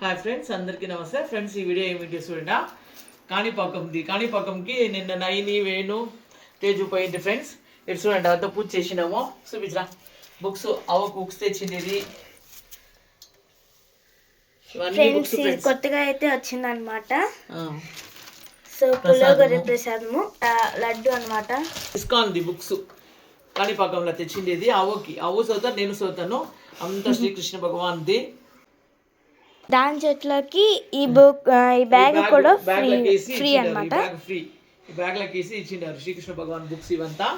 Hi friends అందరికీ నమస్తే. Friends ఈ వీడియో ఏమిటి చూడండి. కాణిపాకంది. కాణిపాకంకి నిన్న నైని వేణు తేజు పోయింది ఫ్రెండ్స్ ఇటు చూడండి అంతా పూజ చేసినాము. చూపించరా. బుక్స్ అవ బుక్స్ తెచ్చింది ఫ్రెండ్స్ ఇది కొత్తగా అయితే వచ్చిందనమాట సో పులిహోర ప్రసాదము. లడ్డు అనమాట ఇస్కాన్ది బుక్స్ కాణిపాకంలో తెచ్చిండేది అవకి అవు చదువుతాను నేను చదువుతాను. అంతా శ్రీకృష్ణ భగవాన్ది. దాని చెట్లకి ఈ బుక్ ఈ బ్యాగ్ కూడా ఫ్రీ ఫ్రీ అనమాట ఇసి ఇచ్చిండారు శ్రీకృష్ణ భగవాన్ బుక్స్ ఇవంతా.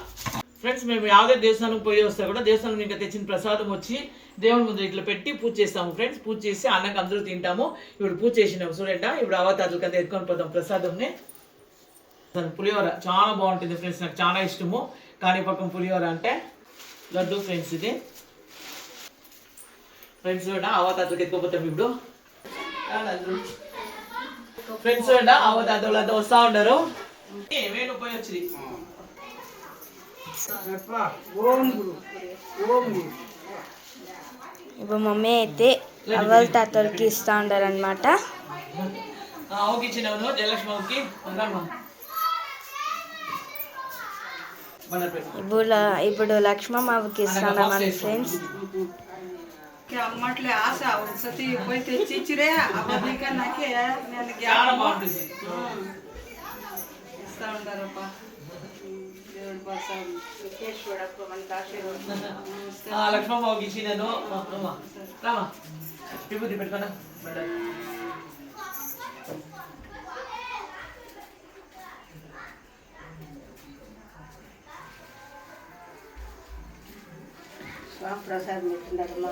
ఫ్రెండ్స్ మేము యాదే దేశానికి పోయి వస్తే కూడా దేశంలో ఇంకా తెచ్చిన ప్రసాదం వచ్చి దేవుని ముందు ఇట్లా పెట్టి పూజ చేస్తాము. ఫ్రెండ్స్ పూజ చేసి అన్నకు అందరూ తింటాము. ఇప్పుడు పూజ చేసినాము చూడండి? ఇప్పుడు అవతారులు కదా ఎత్తుకొని పోతాం ప్రసాదంని. పులిహోర చాలా బాగుంటుంది ఫ్రెండ్స్ నాకు చాలా ఇష్టము. కానీ పక్కన పులిహోర అంటే లడ్డు ఫ్రెండ్స్ ఇది. ఫ్రెండ్స్ కూడా అవతారులకు ఎత్తుకుపోతాం ఇప్పుడు. ఫ్రెండ్స్ కూడా అవతాతలు అంతా వస్తా ఏ, వేణు పోయి వచ్చింది ఇప్పుడు మమ్మీ అయితే అవ్వల తాతలకి ఇస్తా జయలక్ష్మి రంగమ్మ మన పెట్టు ఇప్పుడు ఇప్పుడు లక్ష్మమ్మకి ఇస్తాను ఫ్రెండ్స్ అమ్మట్లే ఆశ ఒకసారి పోయి తెచ్చి ఇచ్చిరే అవ్వక నాకే నేను బాగుంటుంది ఇస్తా ఉంటారప్ప ఆ, లక్ష్మమ్మకి ఇచ్చినాను రామా రామా విభూతి పెట్టుకోనా ప్రసాదం ఇచ్చిందమ్మా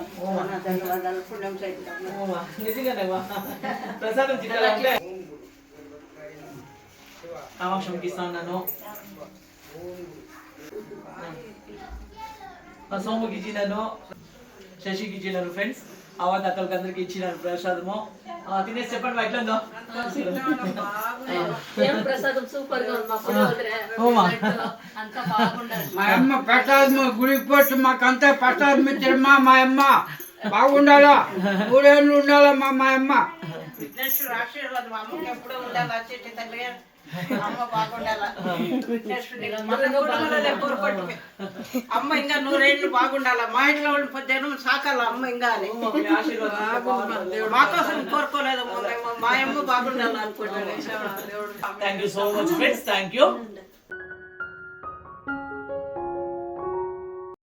ధన్యవాదాలు పుణ్యం చేద్దాం ఓమా, నిజంగానే వా. ప్రసాదం తినాలంటే కామాక్షమికి ఇస్తాను మా సోముకి ఇచ్చినాను శశికి ఇచ్చినారు ఫ్రెండ్స్ అవత్ అక్కడికి అందరికి ఇచ్చినారు ప్రసాదము. తినేసి చెప్పండి మా ఎట్లా ఉందో. ఓమా. మా అమ్మ ప్రసాదం గుడికి పోతే మాకంతా ప్రసాదం ఇచ్చారమ్మా మా అమ్మ. బాగుండాలా? నూరేళ్ళు ఉండాలమ్మా మా అమ్మ? విఘ్నేశ్వర ఆశీర్వాదం అమ్మకి ఎప్పుడూ ఉండాలా? తల్లి. అమ్మ బాగుండాలా? విఘ్నేశ్వరుడి. అమ్మ ఇంకా నూరేళ్ళు బాగుండాలా? మా ఇంట్లో వాళ్ళు పొద్దున్న సాకాల అమ్మ ఇంకా మీ కోసం కోరుకోలేదు మా అమ్మ బాగుండాలి అనుకుంటాను. దేవుడు thank you so much friends thank you